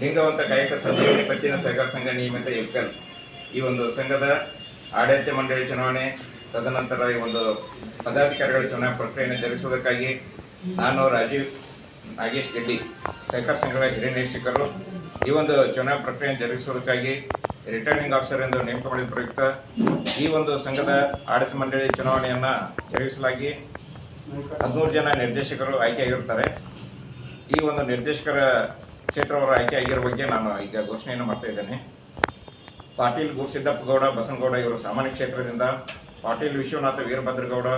ಲಿಂಗವಂತ ಕಾಯಕ ಸಂಜೀವನಿ ಪಚ್ಚಿನ ಸಹಕಾರ ಸಂಘ ನಿಯಮಿತ ಎಫ್ಎಲ್ ಈ ಒಂದು ಸಂಘದ ಆಡಳಿತ ಮಂಡಳಿ ಚುನಾವಣೆ, ತದನಂತರ ಈ ಒಂದು ಪದಾಧಿಕಾರಿಗಳ ಚುನಾವಣೆ ಪ್ರಕ್ರಿಯೆಯನ್ನು ಜರುಗಿಸುವುದಕ್ಕಾಗಿ ನಾನು ರಾಜೀವ್ ನಾಗೇಶ್ ರೆಡ್ಡಿ ಸಹಕಾರ ಸಂಘದ ಹಿರಿಯ ನಿರೀಕ್ಷಕರು ಈ ಒಂದು ಚುನಾವಣಾ ಪ್ರಕ್ರಿಯೆಯನ್ನು ಜರುಗಿಸುವುದಕ್ಕಾಗಿ ರಿಟರ್ನಿಂಗ್ ಆಫೀಸರ್ ಎಂದು ನೇಮಕ ಮಾಡಿದ ಪ್ರಯುಕ್ತ ಈ ಒಂದು ಸಂಘದ ಆಡಳಿತ ಮಂಡಳಿ ಚುನಾವಣೆಯನ್ನು ಜರುಗಿಸಲಾಗಿ ಹದಿಮೂರು ಜನ ನಿರ್ದೇಶಕರು ಆಯ್ಕೆಯಾಗಿರ್ತಾರೆ. ಈ ಒಂದು ನಿರ್ದೇಶಕರ ಕ್ಷೇತ್ರವರ ಆಯ್ಕೆ ಆಗಿರೋ ಬಗ್ಗೆ ನಾನು ಈಗ ಘೋಷಣೆಯನ್ನು ಮಾಡ್ತಾ ಇದ್ದೇನೆ. ಪಾಟೀಲ್ ಗುರುಸಿದ್ದಪ್ಪ ಗೌಡ ಬಸನಗೌಡ ಇವರು ಸಾಮಾನ್ಯ ಕ್ಷೇತ್ರದಿಂದ, ಪಾಟೀಲ್ ವಿಶ್ವನಾಥ ವೀರಭದ್ರಗೌಡ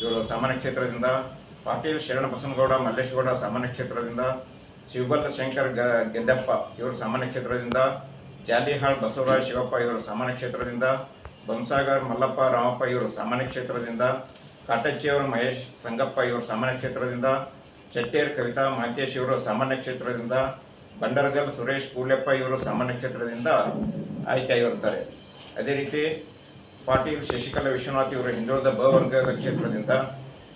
ಇವರು ಸಾಮಾನ್ಯ ಕ್ಷೇತ್ರದಿಂದ, ಪಾಟೀಲ್ ಶರಣ ಬಸನಗೌಡ, ಮಲ್ಲೇಶಗೌಡ ಸಾಮಾನ್ಯ ಕ್ಷೇತ್ರದಿಂದ, ಶಿವಬಲ್ಲ ಶಂಕರ್ ಗೆದ್ದಪ್ಪ ಇವರು ಸಾಮಾನ್ಯ ಕ್ಷೇತ್ರದಿಂದ, ಜಾಲಿಹಾಳ್ ಬಸವರಾಜ್ ಶಿವಪ್ಪ ಇವರು ಸಾಮಾನ್ಯ ಕ್ಷೇತ್ರದಿಂದ ಬಂಸಾಗರ್ ಮಲ್ಲಪ್ಪ ರಾಮಪ್ಪ ಇವರು ಸಾಮಾನ್ಯ ಕ್ಷೇತ್ರದಿಂದ ಕಾಟಚ್ಚಿಯವರು ಮಹೇಶ್ ಸಂಗಪ್ಪ ಇವರು ಸಾಮಾನ್ಯ ಕ್ಷೇತ್ರದಿಂದ, ಚಟ್ಟೇರ್ ಕವಿತಾ ಮಹಂತೇಶ್ ಇವರು ಸಾಮಾನ್ಯ ಕ್ಷೇತ್ರದಿಂದ, ಬಂಡರ್ಗಲ್ ಸುರೇಶ್ ಕೂಲೆಪ್ಪ ಇವರು ಸಾಮಾನ್ಯ ಕ್ಷೇತ್ರದಿಂದ ಆಯ್ಕೆಯಾಗಿರುತ್ತಾರೆ ಅದೇ ರೀತಿ ಪಾಟೀಲ್ ಶಶಿಕಲಾ ವಿಶ್ವನಾಥ್ ಇವರು ಹಿಂದುಳಿದ ಬ ವರ್ಗದ ಕ್ಷೇತ್ರದಿಂದ,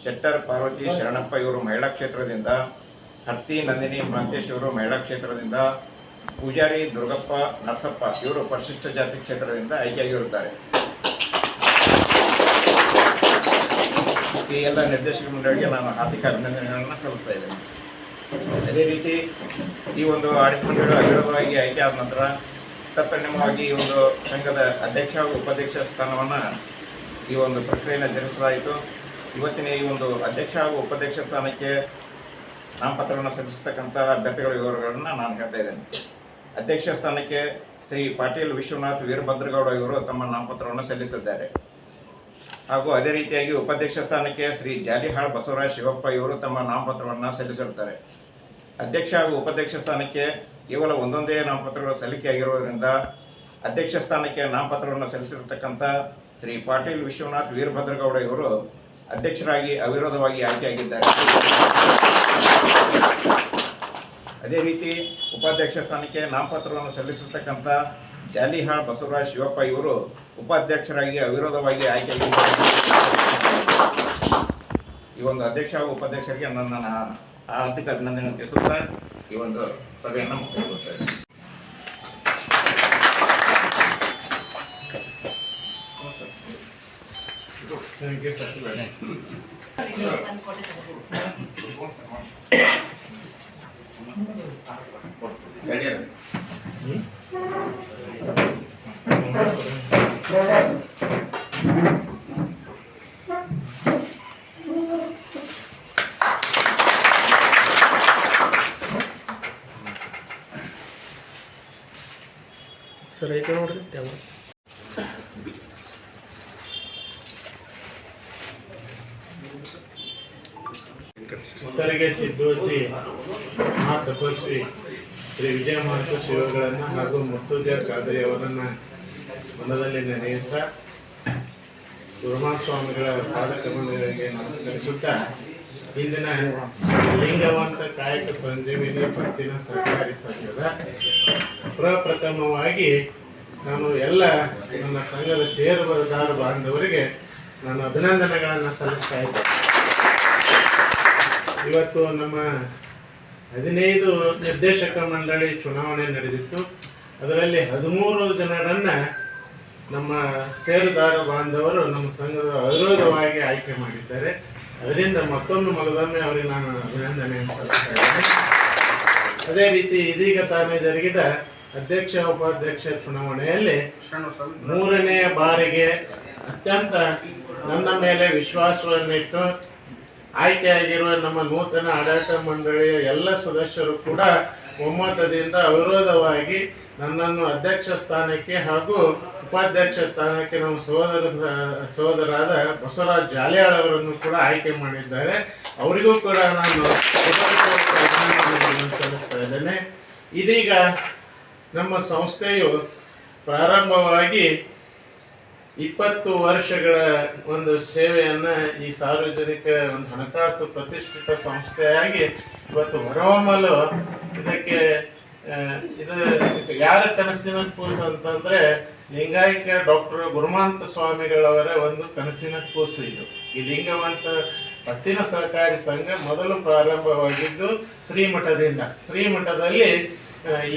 ಶೆಟ್ಟರ್ ಪಾರ್ವತಿ ಶರಣಪ್ಪ ಇವರು ಮಹಿಳಾ ಕ್ಷೇತ್ರದಿಂದ, ಹರ್ತಿ ನಂದಿನಿ ಮಹಂತೇಶ್ ಇವರು ಮಹಿಳಾ ಕ್ಷೇತ್ರದಿಂದ, ಪೂಜಾರಿ ದುರ್ಗಪ್ಪ ನರಸಪ್ಪ ಇವರು ಪರಿಶಿಷ್ಟ ಜಾತಿ ಕ್ಷೇತ್ರದಿಂದ ಆಯ್ಕೆಯಾಗಿರುತ್ತಾರೆ ಈ ಎಲ್ಲ ನಿರ್ದೇಶಕ ಮಂಡಳಿಗೆ ನಾನು ಹಾರ್ದಿಕ ಅಭಿನಂದನೆಗಳನ್ನು ಸಲ್ಲಿಸ್ತಾ ಇದ್ದೇನೆ. ಅದೇ ರೀತಿ ಈ ಒಂದು ಆಡಳಿತ ಮಂಡಳಿ ಅವಿರೋಧವಾಗಿ ಆಯ್ಕೆ ಆದ ನಂತರ ತತ್ಪರಿಣಾಮವಾಗಿ ಈ ಒಂದು ಸಂಘದ ಅಧ್ಯಕ್ಷ ಹಾಗೂ ಉಪಾಧ್ಯಕ್ಷ ಸ್ಥಾನವನ್ನು ಈ ಒಂದು ಪ್ರಕ್ರಿಯೆಯನ್ನು ಜರುಗಿಸಲಾಯಿತು. ಇವತ್ತಿನ ಈ ಒಂದು ಅಧ್ಯಕ್ಷ ಹಾಗೂ ಉಪಾಧ್ಯಕ್ಷ ಸ್ಥಾನಕ್ಕೆ ನಾಮಪತ್ರವನ್ನು ಸಲ್ಲಿಸತಕ್ಕಂಥ ಅಭ್ಯರ್ಥಿಗಳ ವಿವರಗಳನ್ನು ನಾನು ಹೇಳ್ತಾ ಇದ್ದೇನೆ. ಅಧ್ಯಕ್ಷ ಸ್ಥಾನಕ್ಕೆ ಶ್ರೀ ಪಾಟೀಲ್ ವಿಶ್ವನಾಥ್ ವೀರಭದ್ರಗೌಡ ಇವರು ತಮ್ಮ ನಾಮಪತ್ರವನ್ನು ಸಲ್ಲಿಸಿದ್ದಾರೆ. ಹಾಗೂ ಅದೇ ರೀತಿಯಾಗಿ ಉಪಾಧ್ಯಕ್ಷ ಸ್ಥಾನಕ್ಕೆ ಶ್ರೀ ಜಾಲಿಹಾಳ್ ಬಸವರಾಜ್ ಶಿವಪ್ಪ ಇವರು ತಮ್ಮ ನಾಮಪತ್ರವನ್ನು ಸಲ್ಲಿಸಿರುತ್ತಾರೆ. ಅಧ್ಯಕ್ಷ ಹಾಗೂ ಉಪಾಧ್ಯಕ್ಷ ಸ್ಥಾನಕ್ಕೆ ಕೇವಲ ಒಂದೊಂದೇ ನಾಮಪತ್ರಗಳು ಸಲ್ಲಿಕೆಯಾಗಿರುವುದರಿಂದ ಅಧ್ಯಕ್ಷ ಸ್ಥಾನಕ್ಕೆ ನಾಮಪತ್ರವನ್ನು ಸಲ್ಲಿಸಿರತಕ್ಕಂಥ ಶ್ರೀ ಪಾಟೀಲ್ ವಿಶ್ವನಾಥ್ ವೀರಭದ್ರಗೌಡ ಇವರು ಅಧ್ಯಕ್ಷರಾಗಿ ಅವಿರೋಧವಾಗಿ ಆಯ್ಕೆಯಾಗಿದ್ದಾರೆ. ಅದೇ ರೀತಿ ಉಪಾಧ್ಯಕ್ಷ ಸ್ಥಾನಕ್ಕೆ ನಾಮಪತ್ರವನ್ನು ಸಲ್ಲಿಸಿರ್ತಕ್ಕಂಥ ಜಾಲಿಹಾಳ್ ಬಸವರಾಜ್ ಶಿವಪ್ಪ ಇವರು ಉಪಾಧ್ಯಕ್ಷರಾಗಿ, ಅವಿರೋಧವಾಗಿ ಆಯ್ಕೆ ಈ ಒಂದು ಅಧ್ಯಕ್ಷ ಹಾಗೂ ಉಪಾಧ್ಯಕ್ಷರಿಗೆ ನನ್ನ ಆರ್ಥಿಕ ಅಭಿನಂದನೆ ತಿಳಿಸುತ್ತಾ ಈ ಒಂದು ಸಭೆಯನ್ನು ಮುಕ್ತಾಯಗೊಳಿಸ್ತೇನೆ. सर एक ऑर्डर त्यावर निसर्गाचे हा तपस्वी श्री विजय महाराज शिवगळांना हा जो मृत्यूच्या कादरी ಮನದಲ್ಲಿ ನೆನೆಯುತ್ತಾ ಗುರುಮಾನ ಸ್ವಾಮಿಗಳ ಪಾದಕಮಲಗಳಿಗೆ ನಮಸ್ಕರಿಸುತ್ತಾ ಇಂದಿನ ಲಿಂಗವಂತ ಕಾಯಕ ಸಂಜೀವಿನಿ ಪತ್ತಿನ ಸರ್ಕಾರಿ ಸಂಘದ ಪ್ರಪ್ರಥಮವಾಗಿ ನಾನು ಎಲ್ಲ ನನ್ನ ಸಂಘದ ಷೇರುದಾರ ಬಾಂಧವರಿಗೆ ನಾನು ಅಭಿನಂದನೆಗಳನ್ನು ಸಲ್ಲಿಸ್ತಾ ಇದ್ದೇನೆ ಇವತ್ತು ನಮ್ಮ ಹದಿನೈದು ನಿರ್ದೇಶಕ ಮಂಡಳಿ ಚುನಾವಣೆ ನಡೆದಿತ್ತು. ಅದರಲ್ಲಿ ಹದಿಮೂರು ಜನರನ್ನ ನಮ್ಮ ಸೇರುದಾರ ಬಾಂಧವರು ನಮ್ಮ ಸಂಘದ ಅವಿರೋಧವಾಗಿ ಆಯ್ಕೆ ಮಾಡಿದ್ದಾರೆ. ಅದರಿಂದ ಮತ್ತೊಂದು ಮಗದೊಮ್ಮೆ ಅವರಿಗೆ ನಾನು ಅಭಿನಂದನೆ ಸಲ್ಲಿಸ್ತಾ ಅದೇ ರೀತಿ ಇದೀಗ ತಾನೇ ಜರುಗಿದ ಅಧ್ಯಕ್ಷ, ಉಪಾಧ್ಯಕ್ಷ ಚುನಾವಣೆಯಲ್ಲಿ ಮೂರನೆಯ ಬಾರಿಗೆ ಅತ್ಯಂತ ನನ್ನ ಮೇಲೆ ವಿಶ್ವಾಸವನ್ನಿಟ್ಟು ಆಯ್ಕೆಯಾಗಿರುವ ನಮ್ಮ ನೂತನ ಆಡಳಿತ ಮಂಡಳಿಯ ಎಲ್ಲ ಸದಸ್ಯರು ಕೂಡ ಒಮ್ಮತದಿಂದ ಅವಿರೋಧವಾಗಿ ನನ್ನನ್ನು ಅಧ್ಯಕ್ಷ ಸ್ಥಾನಕ್ಕೆ ಹಾಗೂ ಉಪಾಧ್ಯಕ್ಷ ಸ್ಥಾನಕ್ಕೆ ನಮ್ಮ ಸಹೋದರ ಸಹೋದರಾದ ಬಸವರಾಜ್ ಜಾಲಿಯಾಳ್ ಅವರನ್ನು ಕೂಡ ಆಯ್ಕೆ ಮಾಡಿದ್ದಾರೆ. ಅವರಿಗೂ ಕೂಡ ನಾನು ಸಲ್ಲಿಸ್ತಾ ಇದ್ದೇನೆ. ಇದೀಗ ನಮ್ಮ ಸಂಸ್ಥೆಯು ಪ್ರಾರಂಭವಾಗಿ ಇಪ್ಪತ್ತು ವರ್ಷಗಳ ಒಂದು ಸೇವೆಯನ್ನ ಈ ಸಾರ್ವಜನಿಕ ಒಂದು ಹಣಕಾಸು ಪ್ರತಿಷ್ಠಿತ ಸಂಸ್ಥೆಯಾಗಿ ಇವತ್ತು ಹೊರಹೊಮ್ಮಲು ಇದಕ್ಕೆ ಇದು ಯಾರ ಕನಸಿನ ಕೂಸು ಅಂತಂದ್ರೆ ಲಿಂಗಾಯಕ ಡಾಕ್ಟರ್ ಗುರುಮಾಂತ ಸ್ವಾಮಿಗಳವರ ಒಂದು ಕನಸಿನ ಕೂಸು ಇದು. ಈ ಲಿಂಗವಂತ ಪತ್ತಿನ ಸಹಕಾರಿ ಸಂಘ ಮೊದಲು ಪ್ರಾರಂಭವಾಗಿದ್ದು ಶ್ರೀಮಠದಿಂದ. ಶ್ರೀಮಠದಲ್ಲಿ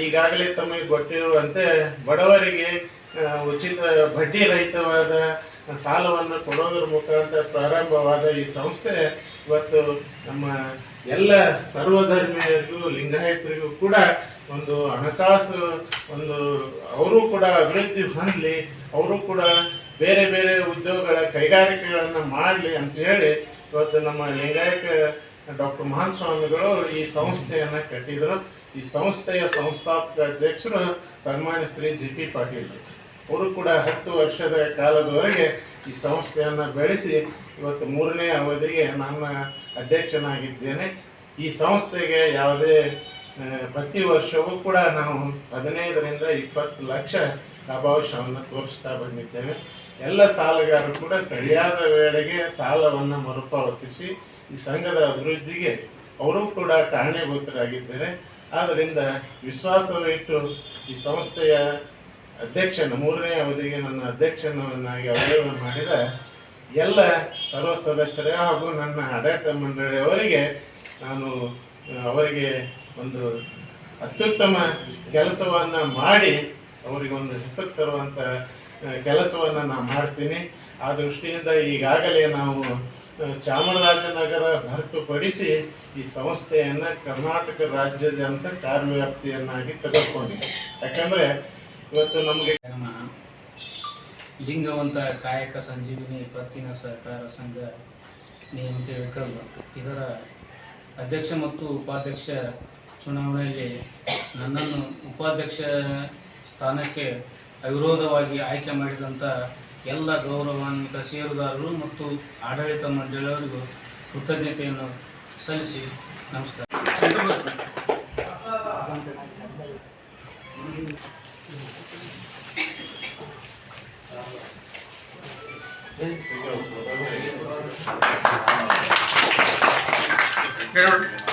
ಈಗಾಗಲೇ ತಮಗೆ ಗೊತ್ತಿರುವಂತೆ ಬಡವರಿಗೆ ಉಚಿತ ಬಡ್ಡಿ ರಹಿತವಾದ ಸಾಲವನ್ನು ಕೊಡೋದ್ರ ಮುಖಾಂತರ ಪ್ರಾರಂಭವಾದ ಈ ಸಂಸ್ಥೆ ಇವತ್ತು ನಮ್ಮ ಎಲ್ಲ ಸರ್ವಧರ್ಮೀಯರಿಗೂ, ಲಿಂಗಾಯತರಿಗೂ ಕೂಡ ಒಂದು ಹಣಕಾಸು, ಒಂದು ಅವರು ಕೂಡ ಅಭಿವೃದ್ಧಿ ಹೊಂದಲಿ, ಅವರು ಕೂಡ ಬೇರೆ ಬೇರೆ ಉದ್ಯೋಗಗಳ ಕೈಗಾರಿಕೆಗಳನ್ನು ಮಾಡಲಿ ಅಂತ ಹೇಳಿ ಇವತ್ತು ನಮ್ಮ ಲಿಂಗಾಯತ ಡಾಕ್ಟರ್ ಮಹಾನ್ ಸ್ವಾಮಿಗಳು ಈ ಸಂಸ್ಥೆಯನ್ನು ಕಟ್ಟಿದರು. ಈ ಸಂಸ್ಥೆಯ ಸಂಸ್ಥಾಪಕ ಅಧ್ಯಕ್ಷರು ಸನ್ಮಾನ್ಯ ಶ್ರೀ ಜಿ ಪಿ ಪಾಟೀಲ್. ಅವರು ಕೂಡ ಹತ್ತು ವರ್ಷದ ಕಾಲದವರೆಗೆ ಈ ಸಂಸ್ಥೆಯನ್ನು ಬೆಳೆಸಿ ಇವತ್ತು ಮೂರನೇ ಅವಧಿಗೆ ನನ್ನ ಅಧ್ಯಕ್ಷನಾಗಿದ್ದೇನೆ. ಈ ಸಂಸ್ಥೆಗೆ ಯಾವುದೇ ಪ್ರತಿ ವರ್ಷವೂ ಕೂಡ ನಾವು ಹದಿನೈದರಿಂದ ಇಪ್ಪತ್ತು ಲಕ್ಷ ಲಾಭಾಂಶವನ್ನು ತೋರಿಸ್ತಾ ಬಂದಿದ್ದೇವೆ. ಎಲ್ಲ ಸಾಲಗಾರರು ಕೂಡ ಸರಿಯಾದ ವೇಳೆಗೆ ಸಾಲವನ್ನು ಮರುಪಾವತಿಸಿ ಈ ಸಂಘದ ಅಭಿವೃದ್ಧಿಗೆ ಅವರು ಕೂಡ ಕಾರಣೀಭೂತರಾಗಿದ್ದಾರೆ. ಆದ್ದರಿಂದ ವಿಶ್ವಾಸವಿಟ್ಟು ಈ ಸಂಸ್ಥೆಯ ಅಧ್ಯಕ್ಷನ, ಮೂರನೇ ಅವಧಿಗೆ ನನ್ನ ಅಧ್ಯಕ್ಷನನ್ನಾಗಿ ಅವಯೋಗ ಮಾಡಿದ ಎಲ್ಲ ಸರ್ವ ಸದಸ್ಯರೇ ಹಾಗೂ ನನ್ನ ಆಡಳಿತ ಮಂಡಳಿಯವರಿಗೆ ನಾನು ಅವರಿಗೆ ಒಂದು ಅತ್ಯುತ್ತಮ ಕೆಲಸವನ್ನು ಮಾಡಿ, ಅವರಿಗೆ ಒಂದು ಹೆಸರು ತರುವಂಥ ಕೆಲಸವನ್ನು ನಾನು ಮಾಡ್ತೀನಿ. ಆ ದೃಷ್ಟಿಯಿಂದ ಈಗಾಗಲೇ ನಾವು ಚಾಮರಾಜನಗರ ಹೊರತುಪಡಿಸಿ ಈ ಸಂಸ್ಥೆಯನ್ನು ಕರ್ನಾಟಕ ರಾಜ್ಯಾದ್ಯಂತ ಕಾರ್ಯವ್ಯಾಪ್ತಿಯನ್ನಾಗಿ ತೆಗೆದುಕೊಂಡಿದೆ ಯಾಕಂದರೆ ಇವತ್ತು ನಮಗೆ ಲಿಂಗವಂತ ಕಾಯಕ ಸಂಜೀವಿನಿ ಪತ್ತಿನ ಸಹಕಾರ ಸಂಘ ನಿಯಮಿತ ಇಳಕಲ್ ಇದರ ಅಧ್ಯಕ್ಷ ಮತ್ತು ಉಪಾಧ್ಯಕ್ಷ ಚುನಾವಣೆಯಲ್ಲಿ ನನ್ನನ್ನು ಉಪಾಧ್ಯಕ್ಷ ಸ್ಥಾನಕ್ಕೆ ಅವಿರೋಧವಾಗಿ ಆಯ್ಕೆ ಮಾಡಿದಂಥ ಎಲ್ಲ ಗೌರವಾನ್ವಿತ ಷೇರುದಾರರು ಮತ್ತು ಆಡಳಿತ ಮಂಡಳಿಯವರಿಗೂ ಕೃತಜ್ಞತೆಯನ್ನು ಸಲ್ಲಿಸಿ ನಮಸ್ಕಾರ. Thank you.